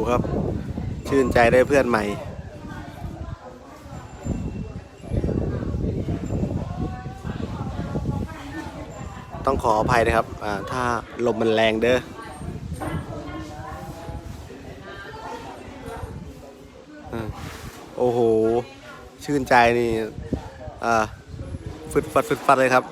ดูครับ ชื่นใจได้เพื่อนใหม่ ต้องขออภัยนะครับถ้าลมมันแรงเด้อโอ้โห ชื่นใจนี่ อ่าฟึดฟัดฟึดฟัดเลยครับ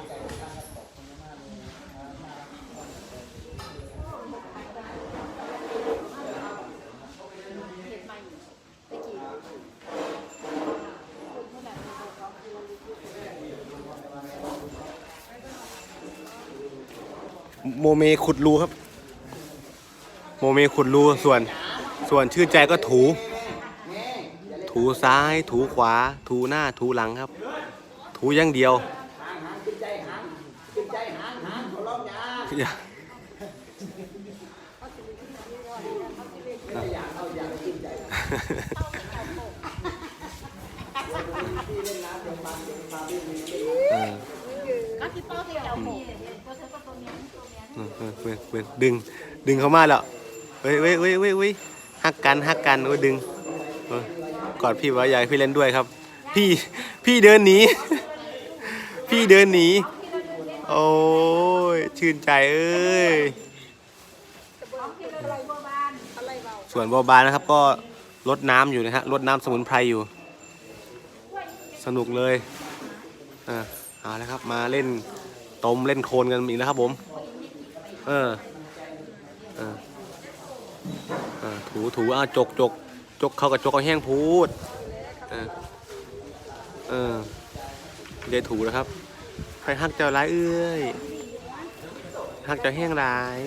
โมเมขุดรูครับ โมเมขุดรูส่วน ส่วนชื่นใจก็ถู ถูซ้าย ถูขวา ถูหน้าถูหลังครับ ถูอย่างเดียวอย่าเออ ก็ที่เป้าที่เราหมก เออ เออเว้ยเว้ยดึง ดึงเขามาแล้วเว้ยเว้ยเว้ยเว้ยเว้ยหักกันหักกันเว้ยดึงเออกอดพี่ไว้อยากให้พี่เล่นด้วยครับ พี่พี่เดินหนี พี่เดินหนี โอ้ยชื่นใจเอ้ย ส่วนบัวบานนะครับ ก็ลดน้ำอยู่นะฮะลดน้ำสมุนไพรอยู่ สนุกเลย อ่าเอาละครับ มาเล่นตมเล่นโคลนกันอีกแล้วครับผม เออเออเออถูถูอะจกจกจกเข้ากับจกเอาแห้งพูดเออเออเดี๋ยวถูนะครับ ใครหักเจ้าร้ายเอ้ยหักเจ้าแห้งร้าย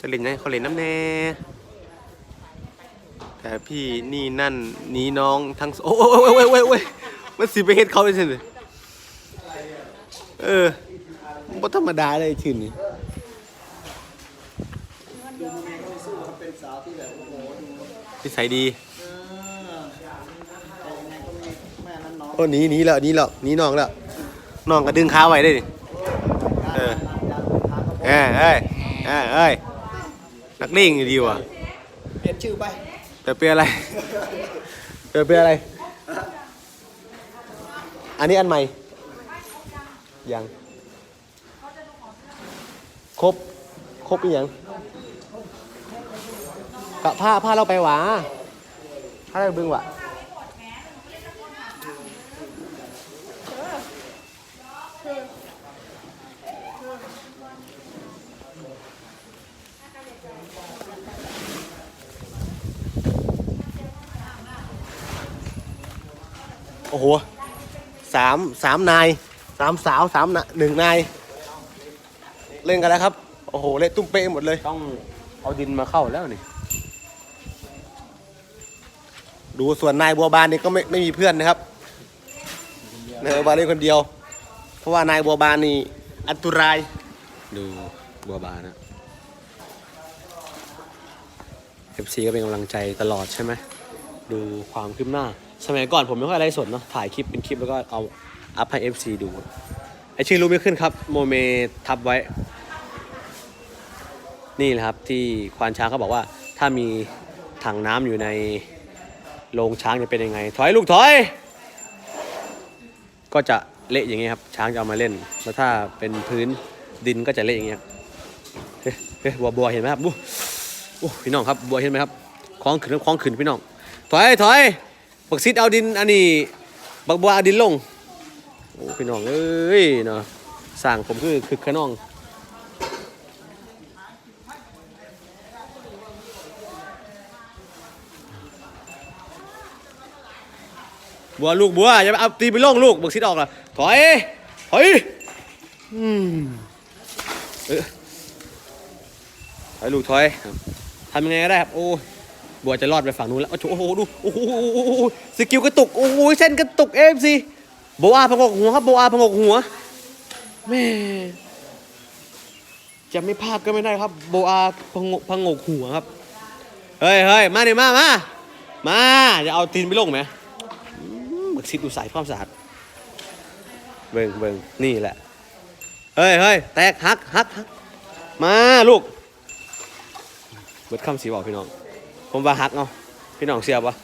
จะเล่นยังเขาเล่นน้ำแน่แต่พี่นี่นั่นนีน้องทั้งโอ้ยโอ้ยโอ้ยโอ้ยโอ้ยมันสิไปเฮ็ดเขาไปสิเออบ่ธรรมดาเลยชื่นนี่สาวที่แบบโอ้โหดู นิสัยดีเออแต่ยังไงก็ไม่แม่นั้นน้องโอ้หนีหนีแล้วหนีแล้วหนีน้องแล้วน้องก็ดึงขาไว้ได้ดิ เออ เอ้ยเอ้ยเอ้ยเอ้ยนักเลงอยู่ดีว่ะเปลี่ยนชื่อไปแต่เป็นอะไรแต่เป็นอะไร อันนี้อันใหม่ ยัง ครบ ครบอีกยัง กะผ้าผ้าเราไปหวาผ้าเราบึงหวะโอ้โหสามสามนายสามสาวสามนะหนึ่งนาย เล่นกันแล้วครับ โอ้โห เละตุ้มเป๊ะหมดเลย ต้องเอาดินมาเข้าแล้วนี่ ดูส่วนนายบัวบานนี่ก็ไม่ไม่มีเพื่อนนะครับนายบัวบานเล่นคนเดียว เพราะว่านายบัวบานนี่อันตราย ดูบัวบานนะ FC ก็เป็นกำลังใจตลอดใช่ไหมดูความคืบหน้า สมัยก่อนผมไม่ค่อยไลฟ์สดเนาะถ่ายคลิปเป็นคลิปแล้วก็เอาอัพให้ FC ดูไอชื่อรู้ไม่ขึ้นครับ โมเมทับไว้ นี่แหละครับที่ควานช้างเขาบอกว่าถ้ามีถังน้ำอยู่ใน โรงช้างจะเป็นยังไง ถอยลูกถอย ก็จะเละอย่างนี้ครับ ช้างจะเอามาเล่น แล้วถ้าเป็นพื้นดินก็จะเละอย่างนี้ครับเฮ้ยเฮ้ยบัวบัวเห็นไหมครับบูโอ้พี่น้องครับบัวเห็นไหมครับคล้องขึ้นคล้องขึ้นพี่น้อง ถอยถอยบักซิดเอาดินอันนี้บักบัวเอาดินลงโอ้พี่น้องเอ้ยเนาะสั่งผมคือคือขน้อง บัวลูกบัวอย่าไปเอาตีไปล่องลูกบักซิดออกละถอยถอยอืมเออถอยลูกถอยทำยังไงก็ได้ครับโอ้บัวจะรอดไปฝั่งนู้นแล้วโอ้โหดูโอ้โหสกิลกระตุกโอ้โหเส้นกระตุกเอฟซีโบอาพงกหัวครับโบอาพงกหัวแม่จะไม่พลาดก็ไม่ได้ครับโบอาพงกพงกหัวครับ เฮ้ยเฮ้ยมาดิมามา มา จะเอาตีนไปลงไหม บักซิดดูสายความสะอาดเบิ่งเบิ่งนี่แหละ เฮ้ยเฮ้ยแตกหักหักหักมาลูกเบิดคำสีบอกพี่น้อง ผมว่าหักเนาะพี่น้องเสียบวะ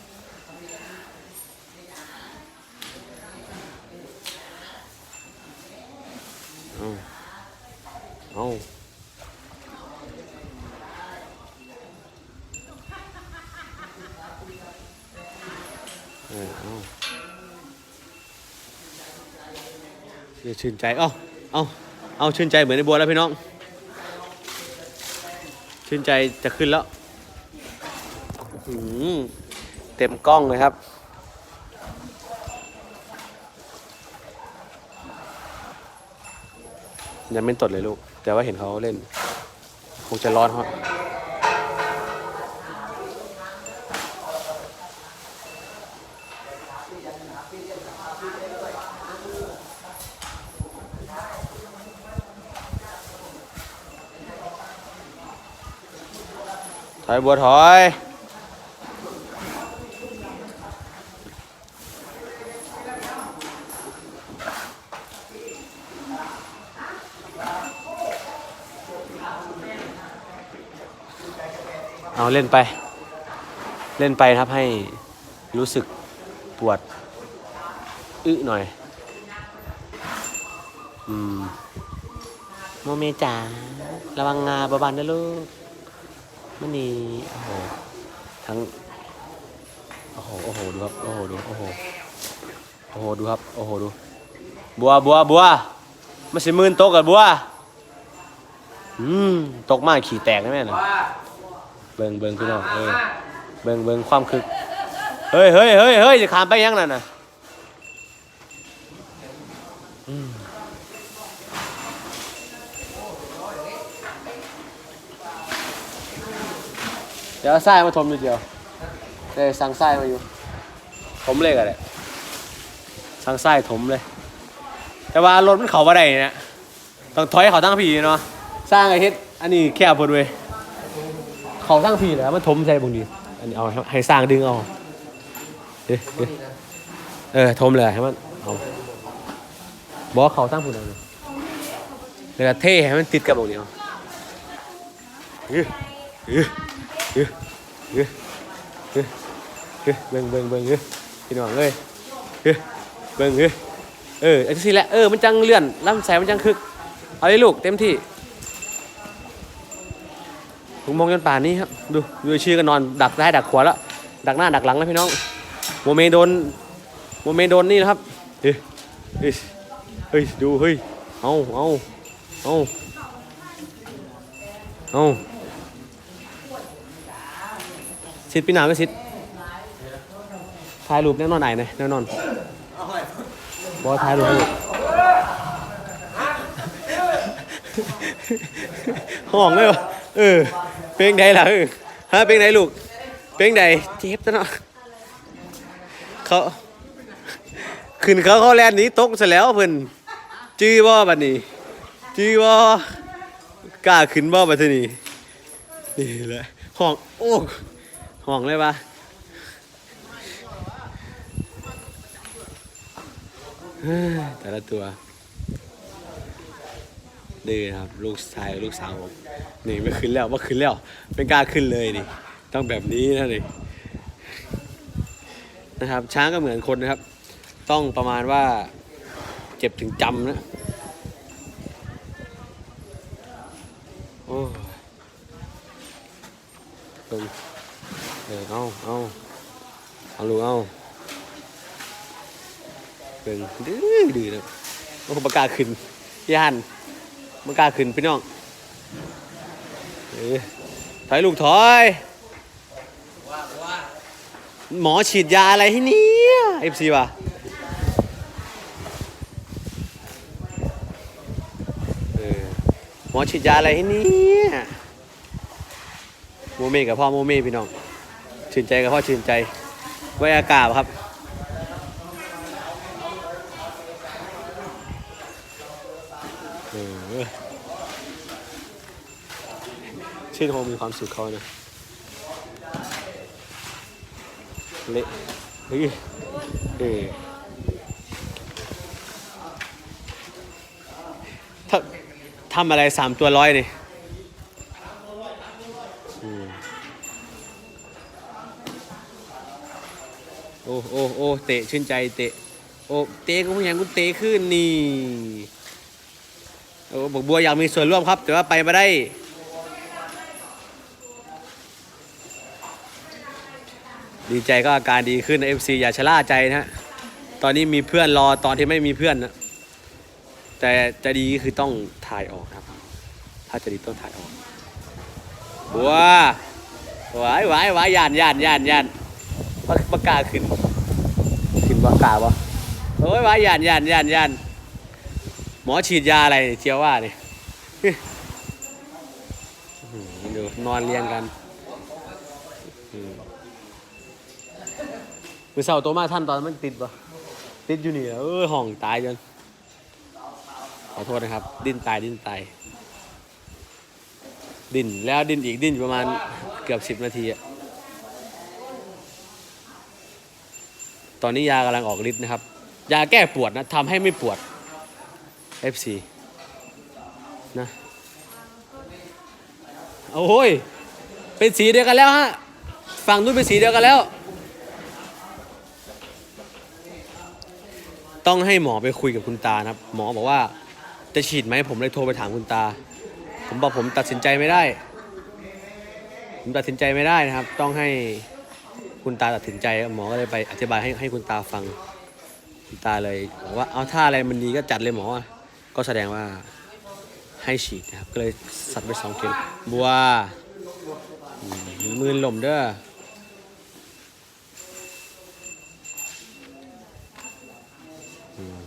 ชื่นใจ เอาเอาเอาชื่นใจเหมือนในบัวแล้วพี่น้อง ชื่นใจจะขึ้นแล้วอือเต็มกล้องเลยครับ ยังไม่ตดเลยลูก แต่ว่าเห็นเขาเล่น คงจะร้อนฮะ ถอยบัวถอย เอาเล่นไป เล่นไปครับให้รู้สึกปวด อึหน่อย อืม โมเมจ๋าระวังงาบาบานนะลูก มันนี่โอ้โหทั้งโอ้โหโอ้โหดูครับโอ้โหดูโอ้โหโอ้โหดูครับโอ้โหดูบัวบัวบัวมันสิมืนตกกับบัวอืมตกมากขี่แตกได้ไหมน่ะเบิ่งเบิ่งพี่น้องเออเบิ่งเบิ่งความคึกเฮ้ยเฮ้ยเฮ้ยเฮ้ยจะขามไปยังนั่นน่ะ ดี๋ยวเอาทรายมาถมนิดเดียวเดี๋ยวสั่งทรายมาอยู่ถมเลยกันเลยสั่งทรายถมเลย แต่ว่ารถมันเขาว่าได้เนี่ยต้องถอยเขาตั้งผีเนาะสร้างไอ้เฮ็ดอันนี้แค่พอดเว้ยเขาสร้างผีแล้วมันถมใช่บางทีอันนี้เอาให้ให้สร้างดึงเอาเอ๊ะเอ๊ะเออถมเลยให้มันเอาบอกว่าเขาสร้างผุนเอาเลยเดี๋ยวเท่ให้มันติดกับบางทีเอาเอ๊ะเอ๊ะ เอ๊ะเอ๊ะเอ๊ะเอ๊ะเบิ่งเบิ่งเบิ่งเอ๊ะพี่น้องเอ้ยเอ๊ะเบิ่งเอ๊ะเออไอ้ที่แหละเออมันจังเลื่อนลำแสงมันจังคึกเอาเลยลูกเต็มที่ผมมองจนป่านนี้ครับดูดูชื่อกันนอนดักซ้ดักขวาแล้วดักหน้าดักหลังแล้วพี่น้องโมเมโดนโมเมโดนนี่นะครับเฮ้ยเฮ้ยดูเฮ้ยเอาเอาเอาเอา สิทธิ์พี่หนาไม่สิทธิ์ถ่ายรูปแน่นอนไหนเนี่ยแน่นอนบอกถ่ายรูปให้ห้องเลยวะเออ เพลงใดล่ะเออฮะเพลงใดลูก เพลงใดเจ็บซะเนาะเขาขึ้นเขาเขาแลนหนี้ตกซะแล้วเพิ่นจื้อบ่บัดนี้ จื้อบ่กล้าขึ้นบ่บัดนี้นี่แหละห้องโอ้ ห้องเลยปะแต่ละตัวดื้อครับลูกชายลูกสาวผมนี่ไม่ขึ้นแล้วว่าขึ้นแล้วเป็นกล้าขึ้นเลยนี่ต้องแบบนี้นะนี่นะครับ ช้างก็เหมือนคนนะครับ ต้องประมาณว่าเจ็บถึงจำนะโอ้ยเบิ่ง เออเอาเอาเอาลูกเอาเบิ่งดื้อดื้อนะโอ้ปากกาขึ้นย่านปากกาขึ้นพี่น้องเออถอยลูกถอยหมอฉีดยาอะไรให้เนี่ยเอฟซีว่ะเออหมอฉีดยาอะไรให้เนี่ยโมเมกับพ่อโมเมพี่น้อง ชื่นใจกับพ่อชื่นใจไว้อากาศครับเออชื่นโฮมมีความสุขเขานะเละเฮ้ยเออทำอะไรสามตัวร้อยนี่ เตะชื่นใจเตะ โอ้เตะก็พยายามกูเตะขึ้นนี่โอ้บกบัวอยากมีส่วนร่วมครับ แต่ว่าไปไม่ได้ดีใจก็อาการดีขึ้นเอฟซีอย่าชะล่าใจนะฮะ ตอนนี้มีเพื่อนรอตอนที่ไม่มีเพื่อนนะ แต่จะดีคือต้องถ่ายออกครับ ถ้าจะดีต้องถ่ายออกบัวหวายหวายหวายยานยานยานยานปากปากาขึ้นขึ้น ปากกาปะโอ้ยหวายยานยานยานยานหมอฉีดยาอะไรเจียวว่าเนี่ยอื้อหือดูนอนเรียงกันอืมมือเสาโตมาท่านตอนมันติดปะติดอยู่นี่เออห้องตายจนขอโทษนะครับ ดิ้นตายดิ้นตาย ดิ้นแล้วดิ้นอีกดิ้นประมาณเกือบสิบนาทีอะ ตอนนี้ยากำลังออกฤทธิ์นะครับ ยาแก้ปวดนะทำให้ไม่ปวด FC นะโอ้ยเป็นสีเดียวกันแล้วฮะฝั่งนู้นเป็นสีเดียวกันแล้ว ต้องให้หมอไปคุยกับคุณตานะครับ หมอบอกว่าจะฉีดไหมผมเลยโทรไปถามคุณตา ผมบอกผมตัดสินใจไม่ได้ ผมตัดสินใจไม่ได้นะครับ ต้องให้ คุณตาตัดสินใจหมอก็เลยไปอธิบายให้ให้คุณตาฟัง คุณตาเลยบอกว่าเอาถ้าอะไรมันดีก็จัดเลยหมอ ก็แสดงว่าให้ฉีดนะครับ ก็เลยสัตว์ไปสองเข็มบัวมือหล่มเด้ออืม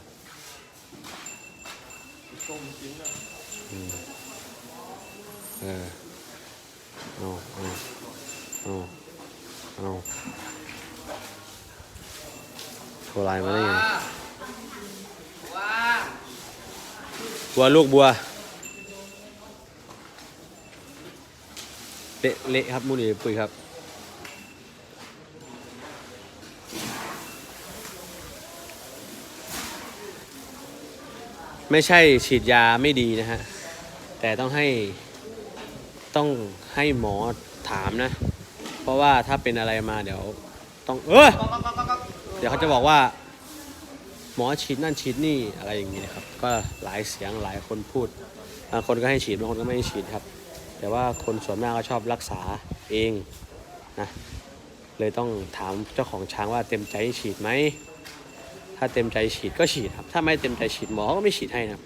อืมเออเอาเอาเอาเอา ลน์มาได้ไงบัวลูกบัว เละเละครับมูนี่ปุ๋ยครับไม่ใช่ฉีดยาไม่ดีนะฮะ แต่ต้องให้ต้องให้หมอถามนะ เพราะว่าถ้าเป็นอะไรมาเดี๋ยว ต้องเออ เดี๋ยวเขาจะบอกว่า หมอฉีดนั่นฉีดนี่อะไรอย่างนี้นะครับ ก็หลายเสียงหลายคนพูดบางคนก็ให้ฉีดบางคนก็ไม่ให้ฉีดครับ แต่ว่าคนส่วนมากก็ชอบรักษาเองนะเลยต้องถามเจ้าของช้างว่าเต็มใจฉีดไหมถ้าเต็มใจฉีดก็ฉีดครับ ถ้าไม่เต็มใจฉีดหมอก็ไม่ฉีดให้นะครับ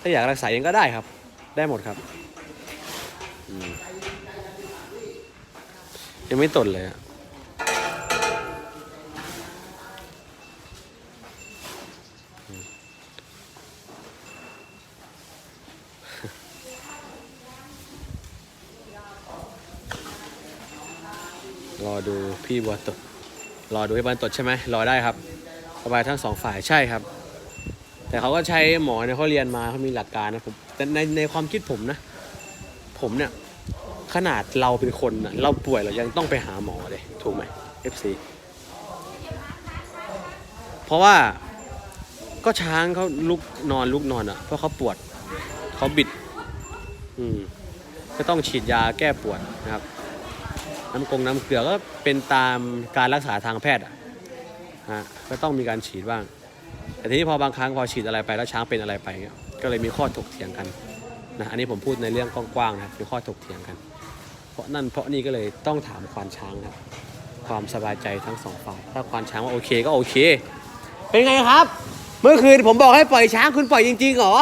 ถ้าอยากรักษาเองก็ได้ครับ ได้หมดครับยังไม่ตดเลยอะ รอดู พี่บัวตดรอดูให้บันตดใช่ไหมรอได้ครับสบายทั้งสองฝ่ายใช่ครับ แต่เขาก็ใช้หมอเนี่ยเขาเรียนมาเขามีหลักการนะผมแต่ในในความคิดผมนะ ผมเนี่ย ขนาดเราเป็นคนนะเราป่วยเรายังต้องไปหาหมอเลยถูกไหม FC เพราะว่าก็ช้างเขาลุกนอนลุกนอนอะ เพราะเขาปวดเขาบิด อืมก็ต้องฉีดยาแก้ปวดนะครับ น้ำกงน้ำเกลือก็เป็นตามการรักษาทางแพทย์อะฮะก็ต้องมีการฉีดบ้าง แต่ทีนี้พอบางครั้งพอฉีดอะไรไปแล้วช้างเป็นอะไรไปเงี้ยก็เลยมีข้อถกเถียงกันนะอันนี้ผมพูดในเรื่องกว้างๆนะมีข้อถกเถียงกัน เพราะนั่นเพราะนี่ก็เลยต้องถามควานช้างนะครับความสบายใจทั้งสองฝ่ายถ้าควานช้างว่าโอเคก็โอเค เป็นไงครับ เมื่อคืนผมบอกให้ปล่อยช้างคุณปล่อยจริงๆเหรอ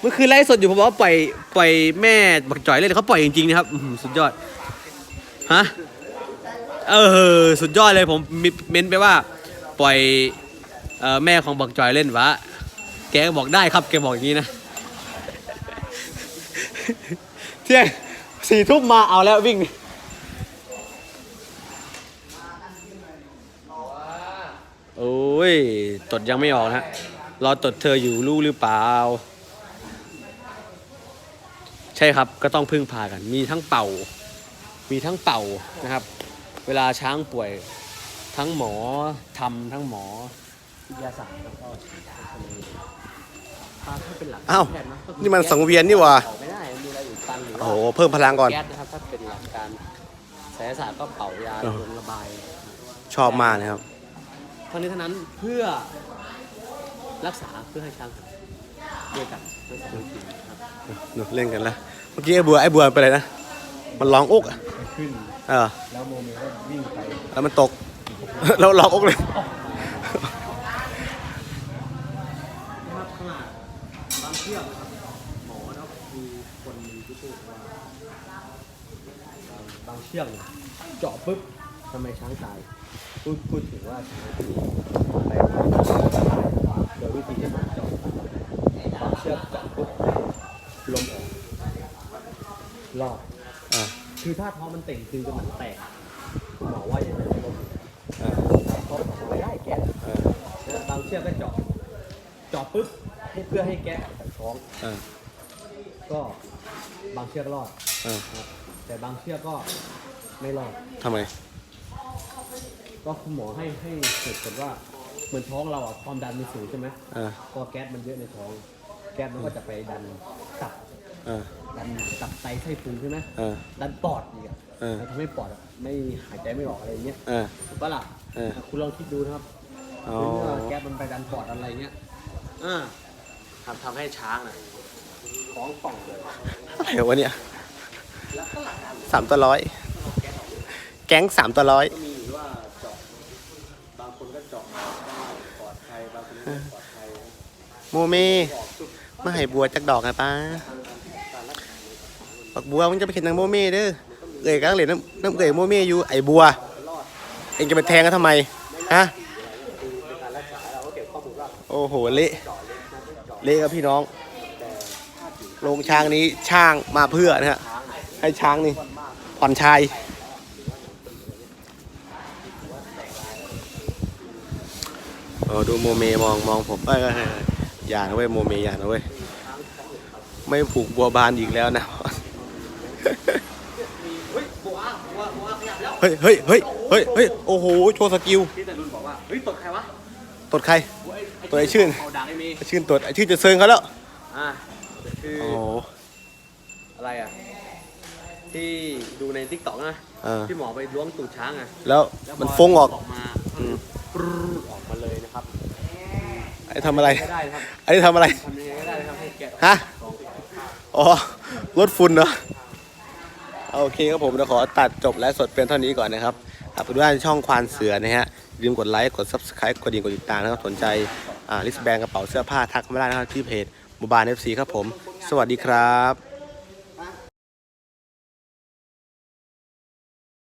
เมื่อคืนไลฟ์สดอยู่ผมบอกว่าปล่อยปล่อยแม่บักจ่อยเล่เขาปล่อยจริงๆนะครับอื้อหือสุดยอด ฮะ เออ สุดยอดเลยผมมีเม้นไปว่า ปล่อยออแม่ของบักจอยเล่นวะ แกบอกได้ครับ แกบอกอย่างนี้นะ เที่ยงสี่ทุ่มมาเอาแล้ววิ่งโอ้ย ตดยังไม่ออกนะฮะ รอตดเธออยู่รู้หรือเปล่า ใช่ครับ ก็ต้องพึ่งพากัน มีทั้งเป่า มีทั้งเป่านะครับ เวลาช้างป่วยทั้งหมอทำทั้งหมอวิทยาศาสตร์แล้วก็ถ้าเป็นหลักอ้าวแพทย์ะก็คือนี่มันสังเวียนนี่หว่า เป่าไม่ได้มันมีอะไรอยู่ตันหรือโอ้ว่าโหเพิ่มพลังก่อน แก๊สนะครับถ้าเป็นหลักการไสยศาสตร์ก็เป่ายาเออ ลมระบายชชอบมากนะครับ ทั้งนี้ทั้งนั้นเพื่อรักษาเพื่อให้ช้างหายด้วยกันด้วยกันจริงครับหนูเล่นกันแล้วเมื่อกี้ไอ้บัวไอ้บัวไปเลยนะ มันร้องอกอะไป ขึ้น เออ แล้วโมเมก็วิ่งไปแล้วมันตกแล้วร้องอกเลยนะครับขนาดบางเชือกนะครับหมอเนาะมีคนหนึงที่พูดว่าบางเชือกเนี่ยเจาะปุ๊บทำไมช้างตาย พูดพูดถึงว่าช้างที่ไปโดยวิธีที่เจาะบางเชือกเจาะปุ๊บลมออกรอดอ่า คือถ้าท้องมันเต่งคือจะมันแตกหมอว่าอย่างนั้นลมอ่าเพราะไม่ได้แก๊สอ่านะบางเชือกก็เจาะเจาะปุ๊บให้เพื่อให้แก๊สออกจากท้องอ่าก็บางเชือกรอดอ่านะครับแต่บางเชือกก็ไม่รอดทำไม ก็คุณหมอให้ให้เหตุผลว่าเหมือนท้องเราอะความดันมันสูงใช่ไหมอ่าพอแก๊สมันเยอะในท้อง แก๊สมันก็จะไปดันตับอ่า ดันตับไตไส้พุงใช่ไหมอ่าดันปอดอีกอะเออแล้วทำให้ปอดอะไม่หายใจไม่ออกอะไรอย่างเงี้ยอ่าถูกปะล่ะเออ คุณลองคิดดูนะครับอ๋อ เมื่อแก๊สมันไปดันปอดอะไรเงี้ยอ่าทำทำให้ช้างน่ะท้องป่องเลยอะไรวะเนี่ยสามตัวร้อย แก๊งสามตัวร้อย ก็มีอยู่ว่าเจาะบางคนก็เจาะได้ปลอดภัยบางคนก็ไม่ปลอดภัย โมเมบอกจุดมาให้บัวจักดอกไงป้าการรักษา บักบัวมึงจะไปเห็นนางโมเมเด้อเอ่ยกางเหรียญน้ำน้ำเอ่ยโมเมอยู่ไอ้บัว เองจะไปแทงกันทำไมฮะโอ้โหเละเจาะเล็กนะไม่เจาะเละครับพี่น้องแต่ถ้าถึงโรงช้างนี้ช่างมาเพื่อนะฮะให้ช้างนี่ผ่อนชายเออดูโมเมมองมองผมเอ้ยเอ้ยเอ้ยอย่านะเว้ยโมเมอย่านะเว้ยไม่ผูกบัวบานอีกแล้วนะ เฮ้ยบัวบัวบัวขยับแล้ว เฮ้ยเฮ้ยเฮ้ยเฮ้ยเฮ้ยโอ้โหโชว์สกิลที่แต่รุ่นบอกว่าเฮ้ยตดใครวะตดใครบัวไอ้ตัวไอ้ชื่น เอาดังไอ้เมย์ชื่นตดไอ้ชื่นจะเซิงเขาแล้วอ่าคือโอ้โหอะไรอะที่ดูในทิกตอกนะเออที่หมอไปล้วงตูดช้างอะแล้วแล้วมันพฟงออก ออกมาอืม ปรึ๊ดออกมาเลยนะครับไอ้ทำอะไรไม่ได้นะครับไอ้นี่ทำอะไรทำยังไงก็ได้นะครับให้แกะฮะออกอ๋อลดฝุ่นเหรอ โอเคครับผมเดี๋ยวขอตัดจบและสดเพียงเท่านี้ก่อนนะครับถ้าเป็นว่าช่องควานเสือนะฮะอย่าลืมกดไลค์กด subscribe กดดิ่งกดติดตามนะครับสนใจอ่าลิสแบงกระเป๋าเสื้อผ้าทักมาได้นะครับที่เพจบูบานเอฟซีครับผม สวัสดีครับ